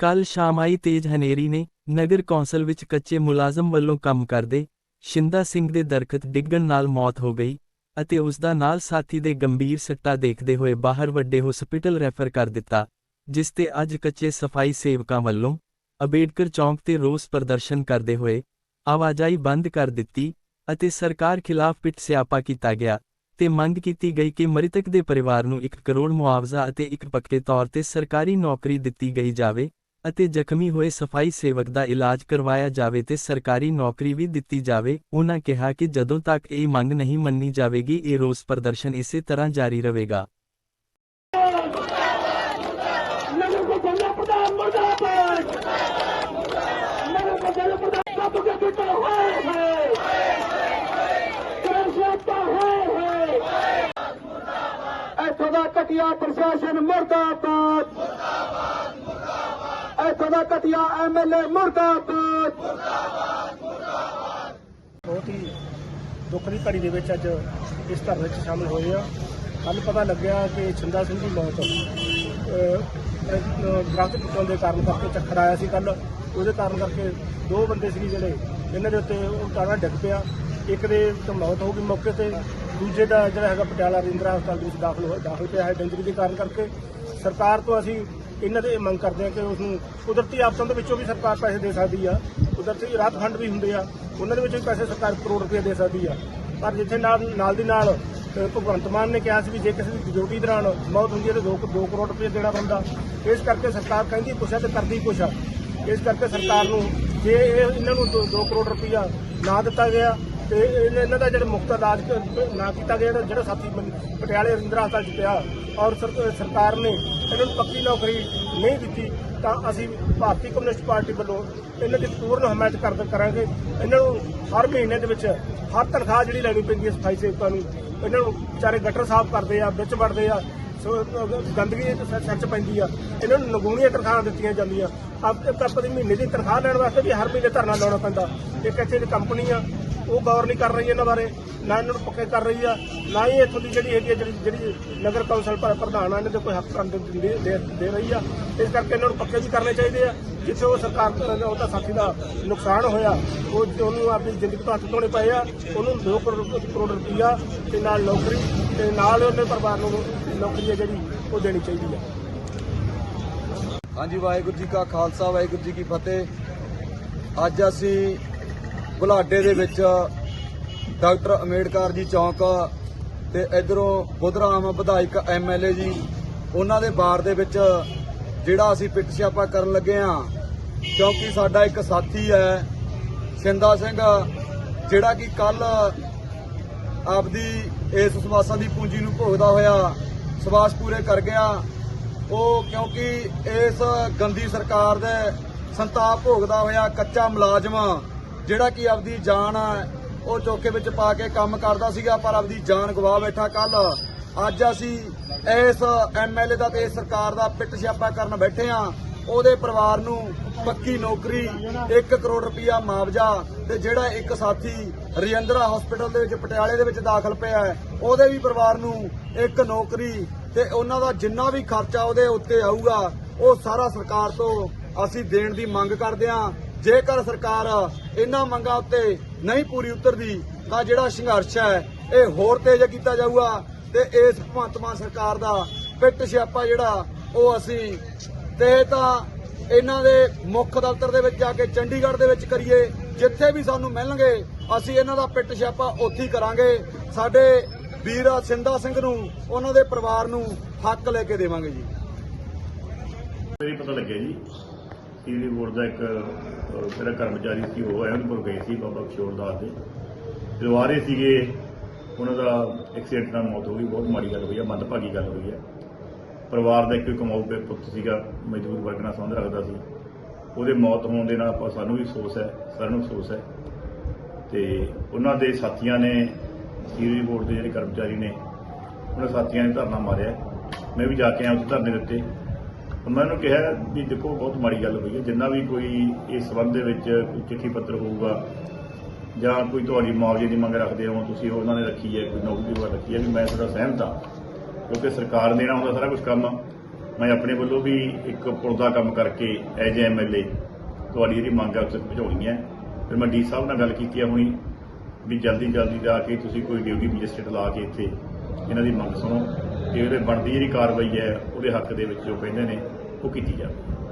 ਕੱਲ ਸ਼ਾਮ ਆਈ ਤੇਜ਼ ਹਨੇਰੀ ਨੇ ਨਗਰ ਕੌਂਸਲ ਵਿੱਚ ਕੱਚੇ ਮੁਲਾਜ਼ਮ ਵੱਲੋਂ ਕੰਮ ਕਰਦੇ ਸ਼ਿੰਦਾ ਸਿੰਘ ਦੇ ਦਰਖਤ ਡਿੱਗਣ ਨਾਲ ਮੌਤ ਹੋ ਗਈ ਅਤੇ ਉਸ ਦਾ ਨਾਲ ਸਾਥੀ ਦੇ ਗੰਭੀਰ ਸੱਟਾਂ ਦੇਖਦੇ ਹੋਏ ਬਾਹਰ ਵੱਡੇ ਹਸਪੀਟਲ ਰੈਫਰ ਕਰ ਦਿੱਤਾ, ਜਿਸ ਤੇ ਅੱਜ ਕੱਚੇ ਸਫ਼ਾਈ ਸੇਵਕਾਂ ਵੱਲੋਂ ਅੰਬੇਡਕਰ ਚੌਂਕ ਤੇ ਰੋਸ ਪ੍ਰਦਰਸ਼ਨ ਕਰਦੇ ਹੋਏ ਆਵਾਜਾਈ ਬੰਦ ਕਰ ਦਿੱਤੀ ਅਤੇ ਸਰਕਾਰ ਖਿਲਾਫ ਪਿੱਟ ਸਿਆਪਾ ਕੀਤਾ ਗਿਆ ਤੇ ਮੰਗ ਕੀਤੀ ਗਈ ਕਿ ਮ੍ਰਿਤਕ ਦੇ ਪਰਿਵਾਰ ਨੂੰ 1 ਕਰੋੜ ਮੁਆਵਜ਼ਾ ਅਤੇ ਇੱਕ ਪੱਕੇ ਤੌਰ ਤੇ ਸਰਕਾਰੀ ਨੌਕਰੀ ਦਿੱਤੀ ਗਈ ਜਾਵੇ ਅਤੇ ਜ਼ਖਮੀ ਹੋਏ ਸਫ਼ਾਈ ਸੇਵਕ ਦਾ ਇਲਾਜ ਕਰਵਾਇਆ ਜਾਵੇ ਤੇ ਸਰਕਾਰੀ ਨੌਕਰੀ ਵੀ ਦਿੱਤੀ ਜਾਵੇ। ਉਹਨਾਂ ਕਿਹਾ ਕਿ ਜਦੋਂ ਤੱਕ ਇਹ ਮੰਗ ਨਹੀਂ ਮੰਨੀ ਜਾਵੇਗੀ, ਇਹ ਰੋਸ ਪ੍ਰਦਰਸ਼ਨ ਇਸੇ ਤਰ੍ਹਾਂ ਜਾਰੀ ਰਹੇਗਾ। ਨਗਰ ਕੌਂਸਲ ਪ੍ਰਧਾਨ ਮੁਰਦਾਬਾਦ ਨਗਰ ਕਟਿਆ ਪ੍ਰਸ਼ਾਸਨ ਮੁਰਦਾਬਾਦ ਇੱਥੋਂ ਮੁਰਦਾਬਾਦ। ਬਹੁਤ ਹੀ ਦੁੱਖ ਦੀ ਘੜੀ ਦੇ ਵਿੱਚ ਅੱਜ ਇਸ ਧਰਨੇ ਵਿੱਚ ਸ਼ਾਮਲ ਹੋਏ ਆ ਕੱਲ ਪਤਾ ਲੱਗਿਆ ਕਿ ਛਿੰਦਾ ਸਿੰਘ ਦੀ ਮੌਤ ਦਰਖਤ ਟੁੱਟਣ ਦੇ ਕਾਰਨ ਕਰਕੇ ਚੱਕਰ ਆਇਆ ਸੀ ਕੱਲ ਉਹਦੇ ਕਾਰਨ ਕਰਕੇ ਦੋ ਬੰਦੇ ਸੀ ਜਿਹੜੇ, ਇਹਨਾਂ ਦੇ ਉੱਤੇ ਉਹ ਟਾਣਾ ਡਿੱਗ ਪਿਆ। ਇੱਕ ਦੇ ਮੌਤ ਹੋ ਗਈ ਮੌਕੇ ਤੇ, ਦੂਜੇ ਦਾ ਜਿਹੜਾ ਹੈਗਾ ਪਟਿਆਲਾ ਰਿੰਦਰਾ ਹਸਪਤਾਲ ਦੇ ਵਿੱਚ ਦਾਖਲ ਹੋਇਆ, ਦਾਖਲ ਪਿਆ ਹੈ ਡੈਂਜਰੀ ਦੇ ਕਾਰਨ ਕਰਕੇ। ਸਰਕਾਰ ਤੋਂ ਅਸੀਂ ਇਹਨਾਂ ਦੇ ਇਹ ਮੰਗ ਕਰਦੇ ਹਾਂ ਕਿ ਉਸ ਨੂੰ ਕੁਦਰਤੀ ਆਫਤਾਂ ਦੇ ਵਿੱਚੋਂ ਵੀ ਸਰਕਾਰ ਪੈਸੇ ਦੇ ਸਕਦੀ ਆ। ਕੁਦਰਤੀ ਰਾਹਤ ਫੰਡ ਵੀ ਹੁੰਦੇ ਆ। ਉਹਨਾਂ ਦੇ ਵਿੱਚੋਂ ਵੀ ਪੈਸੇ ਸਰਕਾਰ ਕਰੋੜ ਰੁਪਏ ਦੇ ਸਕਦੀ ਆ। ਪਰ ਜਿੱਥੇ ਨਾਲ ਨਾਲ ਦੀ ਨਾਲ ਭਗਵੰਤ ਮਾਨ ਨੇ ਕਿਹਾ ਸੀ ਵੀ ਜੇ ਕਿਸੇ ਦੀ ਡਿਊਟੀ ਦੌਰਾਨ ਮੌਤ ਹੁੰਦੀ ਹੈ ਤਾਂ 2 2 ਕਰੋੜ ਰੁਪਏ ਦੇਣਾ ਪੈਂਦਾ। ਇਸ ਕਰਕੇ ਸਰਕਾਰ ਕਹਿੰਦੀ ਕੁਛ ਆ ਤੇ ਕਰਦੀ ਕੁਛ ਆ। ਇਸ ਕਰਕੇ ਸਰਕਾਰ ਨੂੰ ਜੇ ਇਹ ਇਹਨਾਂ ਨੂੰ 2 ਕਰੋੜ ਰੁਪਇਆ ਨਾ ਦਿੱਤਾ ਗਿਆ ਤੇ ਇਹ- ਇਹਨਾਂ ਦਾ ਜਿਹੜਾ ਮੁਫਤ ਇਲਾਜ ਕ- ਨਾ ਕੀਤਾ ਗਿਆ ਜਿਹੜਾ ਸਾਥੀ ਬੰ- ਪਟਿਆਲੇ ਰਿੰਦਰਾ ਹਸਪਤਾਲ ਚ ਪਿਆ ਔਰ ਸਰ- ਸਰਕਾਰ ਨੇ ਇਹਨਾਂ ਨੂੰ ਪੱਕੀ ਨੌਕਰੀ ਨਹੀਂ ਦਿੱਤੀ, ਤਾਂ ਅਸੀਂ ਭਾਰਤੀ ਕਮਿਊਨਿਸਟ ਪਾਰਟੀ ਵੱਲੋਂ ਇਹਨਾਂ ਦੀ ਪੂਰਨ ਹਮਾਇਤ ਕਰ ਕਰਾਂਗੇ। ਇਹਨਾਂ ਨੂੰ ਹਰ ਮਹੀਨੇ ਦੇ ਵਿੱਚ ਹਰ ਤਨਖਾਹ ਜਿਹੜੀ ਲੈਣੀ ਪੈਂਦੀ ਹੈ ਸਫ਼ਾਈ ਸੇਵਕਾਂ ਨੂੰ, ਇਹਨਾਂ ਨੂੰ ਵਿਚਾਰੇ ਗਟਰ ਸਾਫ਼ ਕਰਦੇ ਆ, ਵਿੱਚ ਵੜਦੇ ਆ, ਸੋ, ਅਹ, ਗੰਦਗੀ ਸ- ਸਿਰ 'ਚ ਪੈਂਦੀ ਆ। ਇਹਨਾਂ ਨੂੰ ਨਗੂਣੀਆਂ ਤਨਖਾਹਾਂ ਦਿੱਤੀਆਂ ਜਾਂਦੀਆਂ। ਆਪ ਇੱਕ ਆਪਣੀ ਮਹੀਨੇ ਦੀ ਤਨਖਾਹ ਲੈਣ ਵਾਸਤੇ ਵੀ ਹਰ ਮਹੀਨੇ ਧਰਨਾ ਲਾਉਣਾ ਪੈਂਦਾ। ਇੱਕ ਇੱਥੇ ਦੀ ਕੰਪਨੀ ਆ ਉਹ ਗੌਰ ਨਹੀਂ ਕਰ ਰਹੀ ਇਹਨਾਂ ਬਾਰੇ, ਨਾ ਇਹਨਾਂ ਨੂੰ ਪੱਕੇ ਕਰ ਰਹੀ ਆ, ਨਾ ਹੀ ਇੱਥੋਂ ਦੀ ਜਿਹੜੀ ਹੈਗੀ ਆ, ਜਿਹੜੀ ਜਿਹੜੀ ਨਗਰ ਕੌਂਸਲ ਪ੍ਰਧਾਨ ਆ, ਇਹਨਾਂ ਦੇ ਕੋਈ ਹੱਕ ਕਰਨ ਦੇ- ਰਹੀ ਆ। ਇਸ ਕਰਕੇ ਇਹਨਾਂ ਨੂੰ ਪੱਕੇ ਵੀ ਕਰਨੇ ਚਾਹੀਦੇ ਆ, ਜਿੱਥੇ ਉਹ ਸਰਕਾਰ ਉਹਦਾ ਸਾਥੀ ਦਾ ਨੁਕਸਾਨ ਹੋਇਆ। ਉਹ ਉਹਨੂੰ ਆਪਣੀ ਜ਼ਿੰਦਗੀ ਤੋਂ ਹੱਥ ਧੋਣੇ ਪਏ ਆ, ਉਹਨੂੰ 2 ਕਰੋੜ ਕਰੋੜ ਰੁਪਈਆ ਤੇ ਨਾਲ ਨੌਕਰੀ ਤੇ ਨਾਲ ਉਹਦੇ ਪਰਿਵਾਰ ਨੂੰ ਨੌਕਰੀ ਹੈ ਜਿਹੜੀ, ਉਹ ਦੇਣੀ ਚਾਹੀਦੀ ਆ। ਹਾਂਜੀ, ਵਾਹਿਗੁਰੂ ਜੀ ਕਾ ਖਾਲਸਾ, ਵਾਹਿਗੁਰੂ ਜੀ ਕੀ ਫਤਿਹ। ਅੱਜ ਅਸੀਂ ਬੁਲਾਡੇ ਦੇ ਵਿੱਚ ਡਾਕਟਰ ਅੰਬੇਡਕਰ ਜੀ ਚੌਂਕ ਤੇ ਇਧਰੋਂ ਬੁੱਧਰਾਮ ਵਿਧਾਇਕ ਐਮਐਲਏ ਜੀ, ਉਹਨਾਂ ਦੇ ਬਾਰ ਦੇ ਵਿੱਚ ਜਿਹੜਾ ਅਸੀਂ ਪਿੱਟ ਛਾਪਾ ਕਰਨ ਲੱਗੇ ਆ ਕਿਉਂਕਿ ਸਾਡਾ ਇੱਕ ਸਾਥੀ ਹੈ ਸ਼ਿੰਦਾ ਸਿੰਘ, ਜਿਹੜਾ ਕਿ ਕੱਲ ਆਪਦੀ ਇਸ ਸਵਾਸਾਂ ਦੀ ਪੂੰਜੀ ਨੂੰ ਭੋਗਦਾ ਹੋਇਆ ਸਵਾਸ ਪੂਰੇ ਕਰ ਗਿਆ। ਉਹ ਕਿਉਂਕਿ ਇਸ ਗੰਦੀ ਸਰਕਾਰ ਦੇ ਸੰਤਾਪ ਭੋਗਦਾ ਹੋਇਆ ਕੱਚਾ ਮੁਲਾਜ਼ਮ ਜਿਹੜਾ ਕਿ ਆਪਦੀ ਜਾਨ ਹੈ, ਉਹ ਚੌਕੇ ਵਿੱਚ ਪਾ ਕੇ ਕੰਮ ਕਰਦਾ ਸੀਗਾ ਪਰ ਆਪਦੀ ਜਾਨ ਗਵਾ ਬੈਠਾ ਕੱਲ। ਅੱਜ ਅਸੀਂ ਇਸ ਐਮਐਲਏ ਦਾ ਤੇ ਇਸ ਸਰਕਾਰ ਦਾ ਪਿੱਟ ਛਾਪਾ ਕਰਨ ਬੈਠੇ ਆ। ਉਹਦੇ ਪਰਿਵਾਰ ਨੂੰ ਪੱਕੀ ਨੌਕਰੀ 1 ਕਰੋੜ ਰੁਪਇਆ ਮੁਆਵਜ਼ਾ ਤੇ ਜਿਹੜਾ ਇੱਕ ਸਾਥੀ ਰਜਿੰਦਰਾ ਹਸਪੀਟਲ ਦੇ ਵਿੱਚ ਪਟਿਆਲੇ ਦੇ ਵਿੱਚ ਦਾਖਲ ਪਿਆ ਹੈ ਉਹਦੇ ਵੀ ਪਰਿਵਾਰ ਨੂੰ ਇੱਕ ਨੌਕਰੀ ਤੇ ਉਹਨਾਂ ਦਾ ਜਿੰਨਾ ਵੀ ਖਰਚਾ ਉਹਦੇ ਉੱਤੇ ਆਊਗਾ ਉਹ ਸਾਰਾ ਸਰਕਾਰ ਤੋਂ ਅਸੀਂ ਦੇਣ ਦੀ ਮੰਗ ਕਰਦੇ ਹਾਂ ਜੇਕਰ ਸਰਕਾਰ ਇਹਨਾਂ ਮੰਗਾਂ ਉੱਤੇ ਨਹੀਂ ਪੂਰੀ ਉਤਰਦੀ, ਤਾਂ ਜਿਹੜਾ ਸੰਘਰਸ਼ ਹੈ, ਇਹ ਹੋਰ ਤੇਜ਼ ਕੀਤਾ ਜਾਊਗਾ ਤੇ ਇਸ ਭਗਵੰਤ ਮਾਨ ਸਰਕਾਰ ਦਾ ਪਿੱਟ ਛਾਪਾ ਜਿਹੜਾ, ਉਹ ਅਸੀਂ ਤੇ ਤਾਂ ਇਹਨਾਂ ਦੇ ਮੁੱਖ ਦਫ਼ਤਰ ਦੇ ਵਿੱਚ ਜਾ ਕੇ ਚੰਡੀਗੜ੍ਹ ਦੇ ਵਿੱਚ ਕਰੀਏ, ਜਿੱਥੇ ਵੀ ਸਾਨੂੰ ਮਿਲਣਗੇ, ਅਸੀਂ ਇਹਨਾਂ ਦਾ ਪਿੱਟ ਛਾਪਾ ਉੱਥੇ ਹੀ ਕਰਾਂਗੇ। ਸਾਡੇ ਵੀਰ ਸਿੰਧਾ ਸਿੰਘ ਨੂੰ, ਉਹਨਾਂ ਦੇ ਪਰਿਵਾਰ ਨੂੰ ਹੱਕ ਲੈ ਕੇ ਦੇਵਾਂਗੇ ਜੀ। ਇਹ ਪਤਾ ਲੱਗਿਆ ਜੀ ਟੀਵੀ ਬੋਰਡ ਦਾ ਇੱਕ ਅਹ, ਜਿਹੜਾ ਕਰਮਚਾਰੀ ਸੀ ਉਹ ਅਹਿਮਦਪੁਰ ਗਏ ਸੀ ਬਾਬਾ ਕਿਸ਼ੋਰ ਦਾਸ ਦੇ। ਜਦੋਂ ਆ ਰਹੇ ਸੀਗੇ ਉਹਨਾਂ ਦਾ ਐਕਸੀਡੈਂਟ ਨਾਲ ਮੌਤ ਹੋ ਗਈ ਬਹੁਤ ਮਾੜੀ ਗੱਲ ਹੋਈ ਹੈ ਮੰਦਭਾਗੀ ਗੱਲ ਹੋਈ ਹੈ ਪਰਿਵਾਰ ਦਾ ਇੱਕ ਕਮਾਊ ਪੇ ਪੁੱਤ ਸੀਗਾ ਮਜ਼ਦੂਰ ਵਰਗ ਨਾਲ ਸੰਬੰਧ ਰੱਖਦਾ ਸੀ। ਉਹਦੇ ਮੌਤ ਹੋਣ ਦੇ ਨਾਲ ਆਪਾਂ ਸਾਨੂੰ ਵੀ ਅਫਸੋਸ ਹੈ ਸਾਰਿਆਂ ਨੂੰ ਅਫਸੋਸ ਹੈ। ਤੇ ਉਹਨਾਂ ਦੇ ਸਾਥੀਆਂ ਨੇ ਟੀਵੀ ਬੋਰਡ ਦੇ ਜਿਹੜੇ ਕਰਮਚਾਰੀ ਨੇ ਉਹਨਾਂ ਸਾਥੀਆਂ ਨੇ ਧਰਨਾ ਮਾਰਿਆ। ਮੈਂ ਵੀ ਜਾ ਕੇ ਆਇਆ ਉਸ ਧਰਨੇ ਦੇ ਉੱਤੇ। ਮੈਂ ਉਹਨੂੰ ਕਿਹਾ ਵੀ ਦੇਖੋ, ਬਹੁਤ ਮਾੜੀ ਗੱਲ ਹੋਈ ਹੈ। ਜਿੰਨਾ ਵੀ ਕੋਈ ਇਸ ਸਬੰਧ ਦੇ ਵਿੱਚ ਕੋਈ ਚਿੱਠੀ ਪੱਤਰ ਹੋਊਗਾ ਜਾਂ ਕੋਈ ਤੁਹਾਡੀ ਮੁਆਵਜ਼ੇ ਦੀ ਮੰਗ ਰੱਖਦੇ ਹੋ, ਤੁਸੀਂ ਉਹਨਾਂ ਨੇ ਰੱਖੀ ਹੈ, ਕੋਈ ਨੌਕਰੀ ਵਾਰ ਰੱਖੀ ਹੈ, ਵੀ ਮੈਂ ਤੁਹਾਡਾ ਸਹਿਮਤ ਹਾਂ। ਕਿਉਂਕਿ ਸਰਕਾਰ ਦੇਣਾ ਹੁੰਦਾ ਸਾਰਾ ਕੁਝ ਕੰਮ ਮੈਂ ਆਪਣੇ ਵੱਲੋਂ ਵੀ ਇੱਕ ਪੁਰਦਾ ਕੰਮ ਕਰਕੇ ਐਜ ਏ ਤੁਹਾਡੀ ਜਿਹੜੀ ਮੰਗ ਆ ਉਸ ਤੱਕ ਪਹੁੰਚਾਉਣੀ ਹੈ। ਫਿਰ ਮੈਂ ਡੀ ਸਾਹਿਬ ਨਾਲ ਗੱਲ ਕੀਤੀ ਹੈ ਹੁਣੀ, ਵੀ ਜਲਦੀ ਜਲਦੀ ਜਾ ਕੇ ਤੁਸੀਂ ਕੋਈ ਡਿਊਟੀ ਮੈਜਿਸਟਰੇਟ ਲਾ ਕੇ ਇੱਥੇ ਇਹਨਾਂ ਦੀ ਮੰਗ ਸੁਣੋ। ਜਿਹੜੇ ਬਣਦੀ ਜਿਹੜੀ ਕਾਰਵਾਈ ਹੈ, ਉਹਦੇ ਹੱਕ ਦੇ ਵਿੱਚ ਜੋ ਕਹਿੰਦੇ ਨੇ, ਉਹ ਕੀਤੀ ਜਾਵੇ।